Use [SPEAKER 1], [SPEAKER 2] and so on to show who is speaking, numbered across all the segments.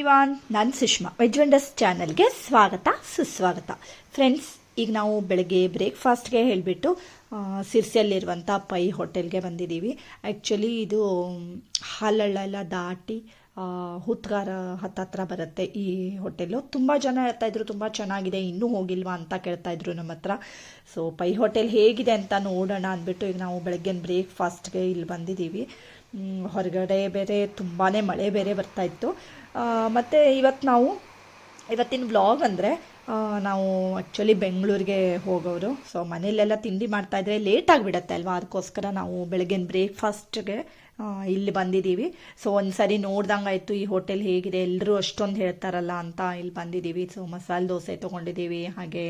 [SPEAKER 1] Everyone, ನಾನು Sushma. Veg wonders ಚಾನಲ್ಗೆ ಸ್ವಾಗತ, ಸುಸ್ವಾಗತ. ಫ್ರೆಂಡ್ಸ್, ಈಗ ನಾವು ಬೆಳಗ್ಗೆ ಬ್ರೇಕ್ಫಾಸ್ಟ್ಗೆ ಹೇಳಿಬಿಟ್ಟು ಸಿರ್ಸಿಯಲ್ಲಿರುವಂಥ ಪೈ ಹೋಟೆಲ್ಗೆ ಬಂದಿದ್ದೀವಿ. ಆ್ಯಕ್ಚುಲಿ ಇದು ಹಾಲಳ್ಳೆಲ್ಲ ದಾಟಿ ಹುತ್ಗಾರ ಹತ್ತತ್ರ ಬರುತ್ತೆ ಈ ಹೋಟೆಲು ತುಂಬ ಜನ ಹೇಳ್ತಾ ಇದ್ರು, ತುಂಬ ಚೆನ್ನಾಗಿದೆ, ಇನ್ನೂ ಹೋಗಿಲ್ವಾ ಅಂತ ಕೇಳ್ತಾ ಇದ್ರು ನಮ್ಮ ಹತ್ರ. ಸೊ ಪೈ ಹೋಟೆಲ್ ಹೇಗಿದೆ ಅಂತ ನೋಡೋಣ ಅಂದ್ಬಿಟ್ಟು ಈಗ ನಾವು ಬೆಳಗ್ಗೆ ಬ್ರೇಕ್ಫಾಸ್ಟ್ಗೆ ಇಲ್ಲಿ ಬಂದಿದ್ದೀವಿ. ಹೊರಗಡೆ ಬೇರೆ ತುಂಬಾ ಮಳೆ ಬೇರೆ ಬರ್ತಾ ಇತ್ತು. ಮತ್ತೆ ಇವತ್ತು ನಾವು, ಇವತ್ತಿನ ವ್ಲಾಗ್ ಅಂದರೆ ನಾವು ಆ್ಯಕ್ಚುಲಿ ಬೆಂಗಳೂರಿಗೆ ಹೋಗೋರು. ಸೊ ಮನೇಲೆಲ್ಲ ತಿಂಡಿ ಮಾಡ್ತಾಯಿದ್ರೆ ಲೇಟ್ ಆಗಿಬಿಡತ್ತೆ ಅಲ್ವಾ? ಅದಕ್ಕೋಸ್ಕರ ನಾವು ಬೆಳಗಿನ ಬ್ರೇಕ್ಫಾಸ್ಟ್ಗೆ ಇಲ್ಲಿ ಬಂದಿದ್ದೀವಿ. ಸೊ ಒಂದು ಸರಿ ನೋಡ್ದಂಗಾಯ್ತು ಈ ಹೋಟೆಲ್ ಹೇಗಿದೆ. ಎಲ್ಲರೂ ಅಷ್ಟೊಂದು ಹೇಳ್ತಾರಲ್ಲ ಅಂತ ಇಲ್ಲಿ ಬಂದಿದ್ದೀವಿ. ಸೊ ಮಸಾಲೆ ದೋಸೆ ತೊಗೊಂಡಿದ್ದೀವಿ, ಹಾಗೆ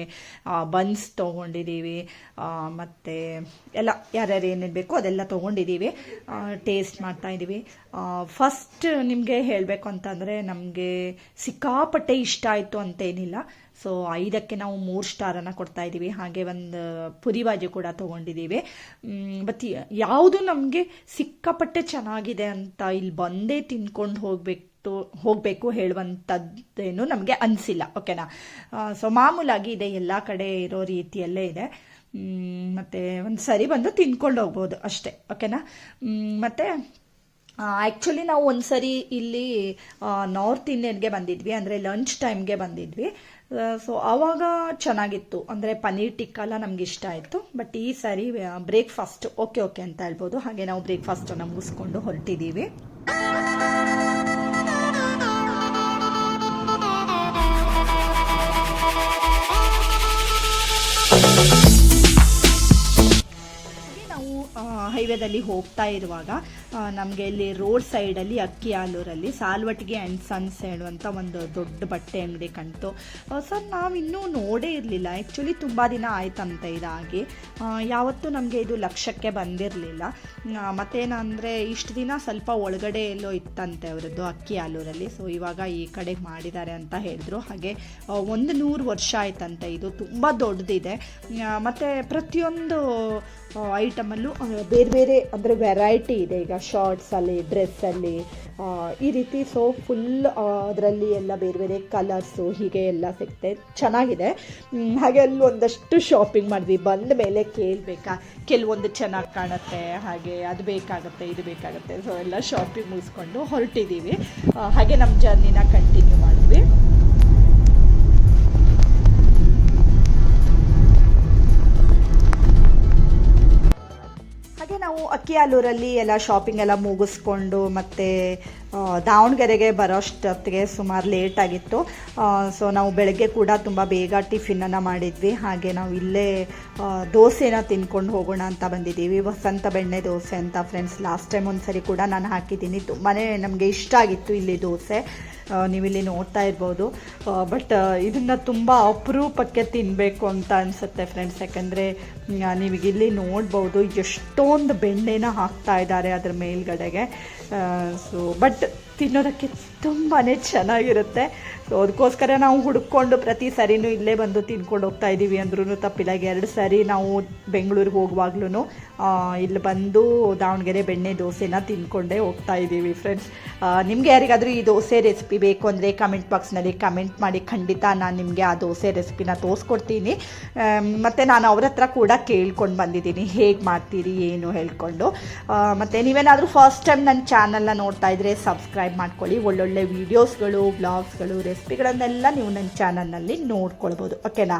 [SPEAKER 1] ಬನ್ಸ್ ತೊಗೊಂಡಿದ್ದೀವಿ ಮತ್ತು ಎಲ್ಲ ಯಾರ್ಯಾರು ಏನೇನು ಬೇಕೋ ಅದೆಲ್ಲ ತೊಗೊಂಡಿದ್ದೀವಿ. ಟೇಸ್ಟ್ ಮಾಡ್ತಾ ಇದ್ದೀವಿ. ಫಸ್ಟ್ ನಿಮಗೆ ಹೇಳಬೇಕು ಅಂತಂದರೆ ನಮಗೆ ಸಿಕ್ಕಾಪಟ್ಟೆ ಇಷ್ಟ ಆಯಿತು ಅಂತೇನಿಲ್ಲ. ಸೊ ಐದಕ್ಕೆ ನಾವು ಮೂರು ಸ್ಟಾರನ್ನು ಕೊಡ್ತಾ ಇದ್ದೀವಿ ಹಾಗೆ ಒಂದು ಪುರಿ ಬಾಜಿ ಕೂಡ ತೊಗೊಂಡಿದ್ದೀವಿ ಬಟ್ ಯಾವುದು ನಮಗೆ ಸಿಕ್ಕಾಪಟ್ಟೆ ಚೆನ್ನಾಗಿದೆ ಅಂತ ಇಲ್ಲಿ ಬಂದೇ ತಿನ್ಕೊಂಡು ಹೋಗಬೇಕು ಹೋಗಬೇಕು ಹೇಳುವಂಥದ್ದೇನು ನಮಗೆ ಅನಿಸಿಲ್ಲ. ಓಕೆನಾ? ಸೊ ಮಾಮೂಲಾಗಿ ಇದೆ. ಎಲ್ಲ ಕಡೆ ಇರೋ ರೀತಿಯಲ್ಲೇ ಇದೆ. ಮತ್ತು ಒಂದು ಸರಿ ಬಂದು ತಿನ್ಕೊಂಡು ಹೋಗ್ಬೋದು ಅಷ್ಟೇ. ಓಕೆನಾ? ಮತ್ತೆ ಆ್ಯಕ್ಚುಲಿ ನಾವು ಒಂದು ಸರಿ ಇಲ್ಲಿ ನಾರ್ತ್ ಇಂಡಿಯನ್ಗೆ ಬಂದಿದ್ವಿ, ಅಂದರೆ ಲಂಚ್ ಟೈಮ್ಗೆ ಬಂದಿದ್ವಿ. ಸೊ ಆವಾಗ ಚೆನ್ನಾಗಿತ್ತು. ಅಂದರೆ ಪನ್ನೀರ್ ಟಿಕ್ಕಾಲ ನಮ್ಗೆ ಇಷ್ಟ ಆಯಿತು. ಬಟ್ ಈ ಸಾರಿ ಬ್ರೇಕ್ಫಾಸ್ಟ್ ಓಕೆ ಓಕೆ ಅಂತ ಹೇಳ್ಬೋದು. ಹಾಗೆ ನಾವು ಬ್ರೇಕ್ಫಾಸ್ಟನ್ನು ಮುಗಿಸ್ಕೊಂಡು ಹೊರಟಿದ್ದೀವಿ ಹೈವೇದಲ್ಲಿ ಹೋಗ್ತಾ ಇರುವಾಗ ನಮಗೆ ಇಲ್ಲಿ ರೋಡ್ ಸೈಡಲ್ಲಿ ಅಕ್ಕಿ ಆಲೂರಲ್ಲಿ ಸಾಲ್ವಟ್ಗೆ ಆ್ಯಂಡ್ ಸನ್ಸ್ ಹೇಳುವಂಥ ಒಂದು ದೊಡ್ಡ ಬಟ್ಟೆ ಅಂಗಡಿ ಕಂತು. ಸರ್, ನಾವು ಇನ್ನೂ ನೋಡೇ ಇರಲಿಲ್ಲ. ಆ್ಯಕ್ಚುಲಿ ತುಂಬ ದಿನ ಆಯ್ತಂತ ಇದಾಗಿ ಯಾವತ್ತೂ ನಮಗೆ ಇದು ಲಕ್ಷಕ್ಕೆ ಬಂದಿರಲಿಲ್ಲ. ಮತ್ತೇನಂದರೆ ಇಷ್ಟು ದಿನ ಸ್ವಲ್ಪ ಒಳಗಡೆ ಎಲ್ಲೋ ಇತ್ತಂತೆ ಅವರದ್ದು ಅಕ್ಕಿ ಆಲೂರಲ್ಲಿ. ಸೊ ಇವಾಗ ಈ ಕಡೆ ಮಾಡಿದ್ದಾರೆ ಅಂತ ಹೇಳಿದ್ರು. ಹಾಗೆ ಒಂದು ನೂರು ವರ್ಷ ಆಯ್ತಂತೆ. ಇದು ತುಂಬ ದೊಡ್ಡದಿದೆ ಮತ್ತು ಪ್ರತಿಯೊಂದು ಐಟಮಲ್ಲೂ ಬೇರೆ ಬೇರೆ, ಅಂದರೆ ವೆರೈಟಿ ಇದೆ. ಈಗ ಶಾರ್ಟ್ಸಲ್ಲಿ ಡ್ರೆಸ್ಸಲ್ಲಿ ಈ ರೀತಿ ಸೊ ಫುಲ್ ಅದರಲ್ಲಿ ಎಲ್ಲ ಬೇರೆ ಬೇರೆ ಕಲರ್ಸು ಹೀಗೆ ಎಲ್ಲ ಸಿಗುತ್ತೆ ಚೆನ್ನಾಗಿದೆ. ಹಾಗೆ ಅಲ್ಲಿ ಒಂದಷ್ಟು ಶಾಪಿಂಗ್ ಮಾಡಿದ್ವಿ. ಬಂದ ಮೇಲೆ ಕೇಳಬೇಕಾ? ಕೆಲವೊಂದು ಚೆನ್ನಾಗಿ ಕಾಣುತ್ತೆ. ಹಾಗೆ ಅದು ಬೇಕಾಗುತ್ತೆ, ಇದು ಬೇಕಾಗುತ್ತೆ. ಸೊ ಎಲ್ಲ ಶಾಪಿಂಗ್ ಮುಗಿಸ್ಕೊಂಡು ಹೊರಟಿದ್ದೀವಿ ಹಾಗೆ ನಮ್ಮ ಜರ್ನಿನ ಕಂಟಿನ್ಯೂ ಮಾಡಿದ್ವಿ. ಹಾಗೆ ನಾವು ಅಕ್ಕಿ ಆಲೂರಲ್ಲಿ ಎಲ್ಲ ಶಾಪಿಂಗ್ ಎಲ್ಲ ಮುಗಿಸ್ಕೊಂಡು ಮತ್ತು ದಾವಣಗೆರೆಗೆ ಬರೋಷ್ಟೊತ್ತಿಗೆ ಸುಮಾರು ಲೇಟ್ ಆಗಿತ್ತು. ಸೊ ನಾವು ಬೆಳಗ್ಗೆ ಕೂಡ ತುಂಬ ಬೇಗ ಟಿಫಿನನ್ನು ಮಾಡಿದ್ವಿ. ಹಾಗೆ ನಾವು ಇಲ್ಲೇ ದೋಸೆನ ತಿನ್ಕೊಂಡು ಹೋಗೋಣ ಅಂತ ಬಂದಿದ್ದೀವಿ. ವಸಂತ ಬೆಣ್ಣೆ ದೋಸೆ ಅಂತ ಫ್ರೆಂಡ್ಸ್ ಲಾಸ್ಟ್ ಟೈಮ್ ಒಂದು ಸರಿ ಕೂಡ ನಾನು ಹಾಕಿದ್ದೀನಿ. ತುಂಬಾ ನಮಗೆ ಇಷ್ಟ ಆಗಿತ್ತು ಇಲ್ಲಿ ದೋಸೆ. ನೀವಿಲ್ಲಿ ನೋಡ್ತಾ ಇರ್ಬೋದು. ಬಟ್ ಇದನ್ನು ತುಂಬ ಅಪರೂಪಕ್ಕೆ ತಿನ್ನಬೇಕು ಅಂತ ಅನಿಸುತ್ತೆ ಫ್ರೆಂಡ್ಸ್ ಯಾಕಂದರೆ ನೀವಿಗಿಲ್ಲಿ ನೋಡ್ಬೋದು ಎಷ್ಟೊಂದು ಬೆಣ್ಣೆನ ಹಾಕ್ತಾ ಇದ್ದಾರೆ ಅದ್ರ ಮೇಲ್ಗಡೆಗೆ. ಸೊ ಬಟ್ ತಿನ್ನೋದಕ್ಕೆ ತುಂಬಾ ಚೆನ್ನಾಗಿರುತ್ತೆ. ಸೊ ಅದಕ್ಕೋಸ್ಕರ ನಾವು ಹುಡುಕೊಂಡು ಪ್ರತಿ ಸರಿನೂ ಇಲ್ಲೇ ಬಂದು ತಿನ್ಕೊಂಡು ಹೋಗ್ತಾ ಇದ್ದೀವಿ ಅಂದ್ರೂ ತಪ್ಪಿಲ್ಲ. ಎರಡು ಸರಿ ನಾವು ಬೆಂಗಳೂರಿಗೆ ಹೋಗುವಾಗ್ಲೂ ಇಲ್ಲಿ ಬಂದು ದಾವಣಗೆರೆ ಬೆಣ್ಣೆ ದೋಸೆನ ತಿನ್ಕೊಂಡೇ ಹೋಗ್ತಾ ಇದ್ದೀವಿ ಫ್ರೆಂಡ್ಸ್ ನಿಮಗೆ ಯಾರಿಗಾದರೂ ಈ ದೋಸೆ ರೆಸಿಪಿ ಬೇಕು ಅಂದರೆ ಕಮೆಂಟ್ ಬಾಕ್ಸ್ನಲ್ಲಿ ಕಮೆಂಟ್ ಮಾಡಿ, ಖಂಡಿತ ನಾನು ನಿಮಗೆ ಆ ದೋಸೆ ರೆಸಿಪಿನ ತೋರಿಸ್ಕೊಡ್ತೀನಿ. ಮತ್ತು ನಾನು ಅವ್ರ ಹತ್ರ ಕೂಡ ಕೇಳ್ಕೊಂಡು ಬಂದಿದ್ದೀನಿ, ಹೇಗೆ ಮಾಡ್ತೀರಿ, ಏನು ಹೇಳ್ಕೊಂಡು. ಮತ್ತು ನೀವೇನಾದರೂ ಫಸ್ಟ್ ಟೈಮ್ ನನ್ನ ಚಾನಲ್ನ ನೋಡ್ತಾ ಇದ್ರೆ ಸಬ್ಸ್ಕ್ರೈಬ್ ಮಾಡ್ಕೊಳ್ಳಿ. ಒಳ್ಳೊಳ್ಳೆ ವೀಡಿಯೋಸ್ಗಳು ಬ್ಲಾಗ್ಸ್ಗಳು ರೆಸಿಪಿಗಳನ್ನೆಲ್ಲ ನೀವು ನನ್ನ ಚಾನಲ್ನಲ್ಲಿ ನೋಡ್ಕೊಳ್ಬೋದು. ಓಕೆನಾ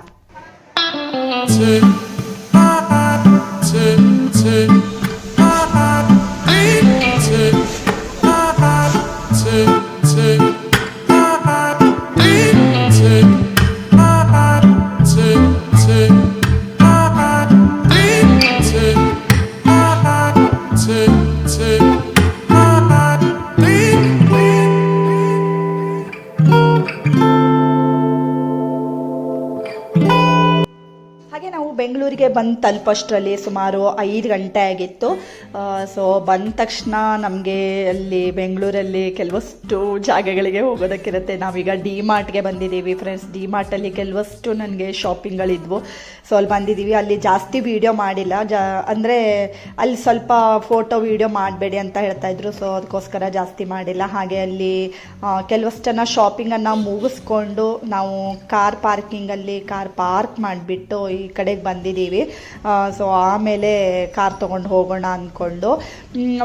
[SPEAKER 1] ಹಾಗೆ ನಾವು ಬೆಂಗಳೂರಿಗೆ ಬಂದು ತಲುಪೋಷ್ಟರಲ್ಲಿ ಸುಮಾರು ಐದು ಗಂಟೆ ಆಗಿತ್ತು. ಸೊ ಬಂದ ತಕ್ಷಣ ನಮಗೆ ಅಲ್ಲಿ ಬೆಂಗಳೂರಲ್ಲಿ ಕೆಲವಷ್ಟು ಜಾಗಗಳಿಗೆ ಹೋಗೋದಕ್ಕಿರುತ್ತೆ. ನಾವೀಗ ಡಿ ಮಾರ್ಟ್ಗೆ ಬಂದಿದ್ದೀವಿ ಫ್ರೆಂಡ್ಸ್ ಡಿ ಮಾರ್ಟಲ್ಲಿ ಕೆಲವಷ್ಟು ನನಗೆ ಶಾಪಿಂಗ್ಗಳಿದ್ವು ಸೊ ಅಲ್ಲಿ ಬಂದಿದ್ದೀವಿ. ಅಲ್ಲಿ ಜಾಸ್ತಿ ವೀಡಿಯೋ ಮಾಡಿಲ್ಲ. ಜಾ, ಅಂದರೆ ಅಲ್ಲಿ ಸ್ವಲ್ಪ ಫೋಟೋ ವೀಡಿಯೋ ಮಾಡಬೇಡಿ ಅಂತ ಹೇಳ್ತಾ ಇದ್ರು. ಸೊ ಅದಕ್ಕೋಸ್ಕರ ಜಾಸ್ತಿ ಮಾಡಿಲ್ಲ. ಹಾಗೆ ಅಲ್ಲಿ ಕೆಲವಷ್ಟು ಜನ ಶಾಪಿಂಗನ್ನು ಮುಗಿಸ್ಕೊಂಡು ನಾವು ಕಾರ್ ಪಾರ್ಕಿಂಗಲ್ಲಿ ಕಾರ್ ಪಾರ್ಕ್ ಮಾಡಿಬಿಟ್ಟು ಈ ಕಡೆಗೆ ಬಂದಿದ್ದೀವಿ ಸೊ ಆಮೇಲೆ ಕಾರ್ ತೊಗೊಂಡು ಹೋಗೋಣ ಅಂದ್ಕೊಂಡು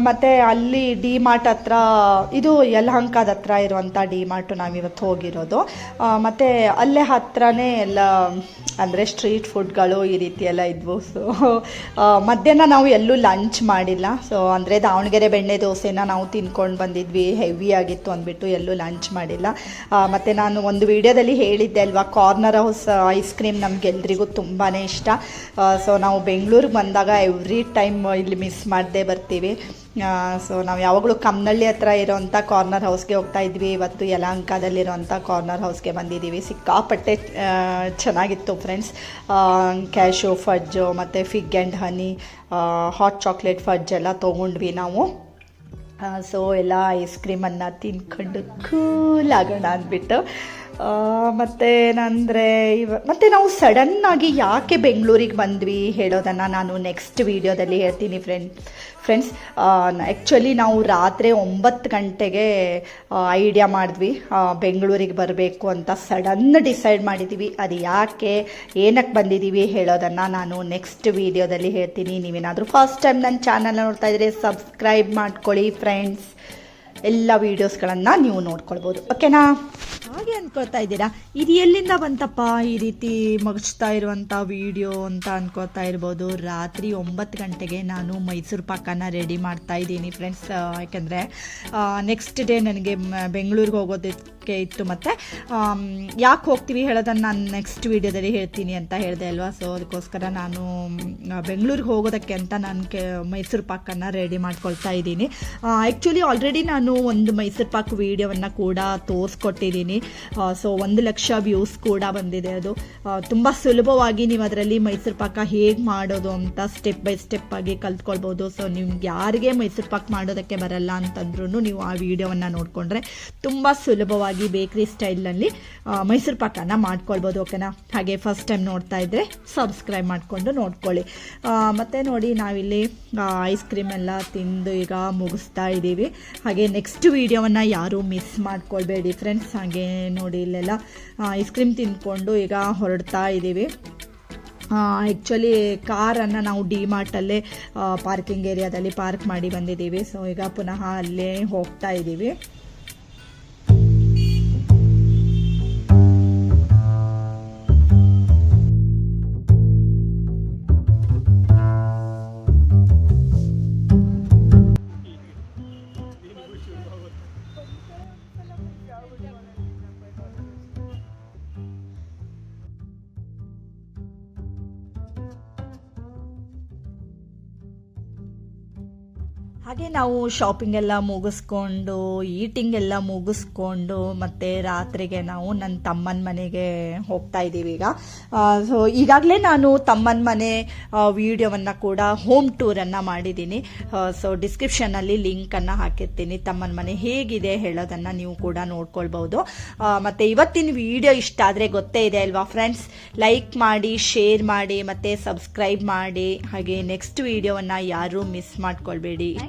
[SPEAKER 1] ಮತ್ತು ಅಲ್ಲಿ ಡಿ ಮಾರ್ಟ್ ಹತ್ರ, ಇದು ಯಲಹಂಕದ ಹತ್ರ ಇರುವಂಥ ಡಿ ಮಾರ್ಟು ನಾವಿವತ್ತು ಹೋಗಿರೋದು. ಮತ್ತು ಅಲ್ಲೇ ಹತ್ರನೇ ಎಲ್ಲ, ಅಂದರೆ ಸ್ಟ್ರೀಟ್ ಫುಡ್ಗಳು ಈ ರೀತಿ ಎಲ್ಲ ಇದ್ವು. ಸೊ ಮಧ್ಯಾಹ್ನ ನಾವು ಎಲ್ಲೂ ಲಂಚ್ ಮಾಡಿಲ್ಲ. ಸೊ ಅಂದರೆ ದಾವಣಗೆರೆ ಬೆಣ್ಣೆ ದೋಸೆನ ನಾವು ತಿನ್ಕೊಂಡು ಬಂದಿದ್ವಿ. ಹೆವಿ ಆಗಿತ್ತು ಅಂದ್ಬಿಟ್ಟು ಎಲ್ಲೂ ಲಂಚ್ ಮಾಡಿಲ್ಲ. ಮತ್ತೆ ನಾನು ಒಂದು ವಿಡಿಯೋದಲ್ಲಿ ಹೇಳಿದ್ದೆ ಅಲ್ವಾ, ಕಾರ್ನರ್ ಹೌಸ್ ಐಸ್ ಕ್ರೀಮ್ ನಮಗೆಲ್ರಿಗೂ ತುಂಬಾ ಇಷ್ಟ. ಸೊ ನಾವು ಬೆಂಗಳೂರಿಗೆ ಬಂದಾಗ ಎವ್ರಿ ಟೈಮ್ ಇಲ್ಲಿ ಮಿಸ್ ಮಾಡದೆ ಬರ್ತೀವಿ. ಸೊ ನಾವು ಯಾವಾಗಲೂ ಕಮ್ಮನಳ್ಳಿ ಹತ್ರ ಇರೋವಂಥ ಕಾರ್ನರ್ ಹೌಸ್ಗೆ ಹೋಗ್ತಾ ಇದ್ವಿ. ಇವತ್ತು ಯಲಹಂಕದಲ್ಲಿರೋಂಥ ಕಾರ್ನರ್ ಹೌಸ್ಗೆ ಬಂದಿದ್ದೀವಿ. ಸಿಕ್ಕಾಪಟ್ಟೆ ಚೆನ್ನಾಗಿತ್ತು ಫ್ರೆಂಡ್ಸ್ ಕ್ಯಾಶು ಫಜ್ಜು ಮತ್ತು fig and honey hot chocolate fudge ಎಲ್ಲ ತೊಗೊಂಡ್ವಿ ನಾವು. ಸೊ ಎಲ್ಲ ಐಸ್ ಕ್ರೀಮನ್ನು ತಿನ್ಕೊಂಡು ಕೂಲ್ ಆಗೋಣ ಅಂದ್ಬಿಟ್ಟು. ಮತ್ತೆ ಏನಂದರೆ ಇವ, ಮತ್ತು ನಾವು ಸಡನ್ನಾಗಿ ಯಾಕೆ ಬೆಂಗಳೂರಿಗೆ ಬಂದ್ವಿ ಹೇಳೋದನ್ನು ನಾನು ನೆಕ್ಸ್ಟ್ ವೀಡಿಯೋದಲ್ಲಿ ಹೇಳ್ತೀನಿ ಫ್ರೆಂಡ್ ಫ್ರೆಂಡ್ಸ್ ಆ್ಯಕ್ಚುಲಿ ನಾವು ರಾತ್ರಿ ಒಂಬತ್ತು ಗಂಟೆಗೆ ಐಡಿಯಾ ಮಾಡಿದ್ವಿ. ಬೆಂಗಳೂರಿಗೆ ಬರಬೇಕು ಅಂತ ಸಡನ್ ಡಿಸೈಡ್ ಮಾಡಿದ್ದೀವಿ ಅದು ಯಾಕೆ ಏನಕ್ಕೆ ಬಂದಿದ್ದೀವಿ ಹೇಳೋದನ್ನು ನಾನು ನೆಕ್ಸ್ಟ್ ವೀಡಿಯೋದಲ್ಲಿ ಹೇಳ್ತೀನಿ. ನೀವೇನಾದರೂ ಫಸ್ಟ್ ಟೈಮ್ ನನ್ನ ಚಾನಲ್ ನೋಡ್ತಾ ಇದ್ರೆ ಸಬ್ಸ್ಕ್ರೈಬ್ ಮಾಡ್ಕೊಳ್ಳಿ ಫ್ರೆಂಡ್ಸ್ ಎಲ್ಲ ವೀಡಿಯೋಸ್ಗಳನ್ನು ನೀವು ನೋಡ್ಕೊಳ್ಬೋದು. ಓಕೆನಾ ಹಾಗೆ ಅನ್ಕೋತಾ ಇದ್ದೀರಾ? ಇದು ಎಲ್ಲಿಂದ ಬಂತಪ್ಪ ಈ ರೀತಿ ಮಗಚ್ತಾ ಇರುವಂಥ ವಿಡಿಯೋ ಅಂತ ಅನ್ಕೋತಾ ಇರ್ಬೋದು. ರಾತ್ರಿ ಒಂಬತ್ತು ಗಂಟೆಗೆ ನಾನು ಮೈಸೂರು ಪಾಕನ ರೆಡಿ ಮಾಡ್ತಾ ಇದ್ದೀನಿ ಫ್ರೆಂಡ್ಸ್ ಯಾಕೆಂದರೆ ನೆಕ್ಸ್ಟ್ ಡೇ ನನಗೆ ಬೆಂಗಳೂರಿಗೆ ಹೋಗೋದಕ್ಕೆ ಇತ್ತು ಮತ್ತು ಯಾಕೆ ಹೋಗ್ತೀವಿ ಹೇಳೋದನ್ನು ನಾನು ನೆಕ್ಸ್ಟ್ ವೀಡಿಯೋದಲ್ಲಿ ಹೇಳ್ತೀನಿ ಅಂತ ಹೇಳಿದೆ ಅಲ್ವಾ? ಸೊ ಅದಕ್ಕೋಸ್ಕರ ನಾನು ಬೆಂಗಳೂರಿಗೆ ಹೋಗೋದಕ್ಕೆ ಅಂತ ನಾನು ಕೆ, ಮೈಸೂರು ಪಾಕನ್ನು ರೆಡಿ ಮಾಡ್ಕೊಳ್ತಾ ಇದ್ದೀನಿ. ಆ್ಯಕ್ಚುಲಿ ಆಲ್ರೆಡಿ ನಾನು ಒಂದು ಮೈಸೂರು ಪಾಕ್ ವೀಡಿಯೋವನ್ನು ಕೂಡ ತೋರಿಸ್ಕೊಟ್ಟಿದ್ದೀನಿ. ಸೊ ಒಂದು ಲಕ್ಷ ವ್ಯೂಸ್ ಕೂಡ ಬಂದಿದೆ ಅದು. ತುಂಬ ಸುಲಭವಾಗಿ ನೀವು ಅದರಲ್ಲಿ ಮೈಸೂರು ಪಾಕ ಹೇಗೆ ಮಾಡೋದು ಅಂತ ಸ್ಟೆಪ್ ಬೈ ಸ್ಟೆಪ್ ಆಗಿ ಕಲ್ತ್ಕೊಳ್ಬೋದು. ಸೊ ನಿಮ್ಗೆ ಯಾರಿಗೆ ಮೈಸೂರು ಪಾಕ್ ಮಾಡೋದಕ್ಕೆ ಬರಲ್ಲ ಅಂತಂದ್ರೂ ನೀವು ಆ ವಿಡಿಯೋವನ್ನು ನೋಡಿಕೊಂಡ್ರೆ ತುಂಬ ಸುಲಭವಾಗಿ ಬೇಕ್ರಿ ಸ್ಟೈಲ್ನಲ್ಲಿ ಮೈಸೂರು ಪಾಕನ ಮಾಡ್ಕೊಳ್ಬೋದು ಓಕೆನಾ ಹಾಗೆ ಫಸ್ಟ್ ಟೈಮ್ ನೋಡ್ತಾ ಇದ್ದರೆ ಸಬ್ಸ್ಕ್ರೈಬ್ ಮಾಡಿಕೊಂಡು ನೋಡ್ಕೊಳ್ಳಿ. ಮತ್ತೆ ನೋಡಿ ನಾವಿಲ್ಲಿ ಐಸ್ ಕ್ರೀಮ್ ಎಲ್ಲ ತಿಂದು ಈಗ ಮುಗಿಸ್ತಾ ಇದ್ದೀವಿ ಹಾಗೆ ನೆಕ್ಸ್ಟ್ ವೀಡಿಯೋವನ್ನು ಯಾರೂ ಮಿಸ್ ಮಾಡ್ಕೊಳ್ಬೇಡಿ ಫ್ರೆಂಡ್ಸ್ ಹಾಗೆ ನೋಡಿ ಇಲ್ಲೆಲ್ಲ ಐಸ್ ಕ್ರೀಮ್ ತಿಂದ್ಕೊಂಡು ಈಗ ಹೊರಡ್ತಾ ಇದ್ದೀವಿ. ಆ್ಯಕ್ಚುಲಿ ಕಾರನ್ನು ನಾವು ಡಿ ಮಾರ್ಟಲ್ಲೇ ಪಾರ್ಕಿಂಗ್ ಏರಿಯಾದಲ್ಲಿ ಪಾರ್ಕ್ ಮಾಡಿ ಬಂದಿದ್ದೀವಿ. ಸೊ ಈಗ ಪುನಃ ಅಲ್ಲೇ ಹೋಗ್ತಾ ಇದ್ದೀವಿ. ಹಾಗೆ ನಾವು ಶಾಪಿಂಗ್ ಎಲ್ಲ ಮುಗಿಸ್ಕೊಂಡು ಈಟಿಂಗ್ ಎಲ್ಲ ಮುಗಿಸ್ಕೊಂಡು, ಮತ್ತೆ ರಾತ್ರಿಗೆ ನಾವು ನನ್ನ ತಮ್ಮನ ಮನೆಗೆ ಹೋಗ್ತಾ ಇದ್ದೀವಿ ಈಗ. ಸೊ ಈಗಾಗಲೇ ನಾನು ತಮ್ಮನ ಮನೆ ವಿಡಿಯೋವನ್ನು ಕೂಡ ಹೋಮ್ ಟೂರನ್ನು ಮಾಡಿದ್ದೀನಿ. ಸೊ ಡಿಸ್ಕ್ರಿಪ್ಷನಲ್ಲಿ ಲಿಂಕನ್ನು ಹಾಕಿರ್ತೀನಿ. ತಮ್ಮನ ಮನೆ ಹೇಗಿದೆ ಹೇಳೋದನ್ನು ನೀವು ಕೂಡ ನೋಡ್ಕೊಳ್ಬೋದು. ಮತ್ತು ಇವತ್ತಿನ ವಿಡಿಯೋ ಇಷ್ಟ ಆದರೆ ಗೊತ್ತೇ ಇದೆ ಅಲ್ವಾ ಫ್ರೆಂಡ್ಸ್ ಲೈಕ್ ಮಾಡಿ ಶೇರ್ ಮಾಡಿ, ಮತ್ತು ಸಬ್ಸ್ಕ್ರೈಬ್ ಮಾಡಿ. ಹಾಗೆ ನೆಕ್ಸ್ಟ್ ವಿಡಿಯೋವನ್ನು ಯಾರೂ ಮಿಸ್ ಮಾಡ್ಕೊಳ್ಬೇಡಿ.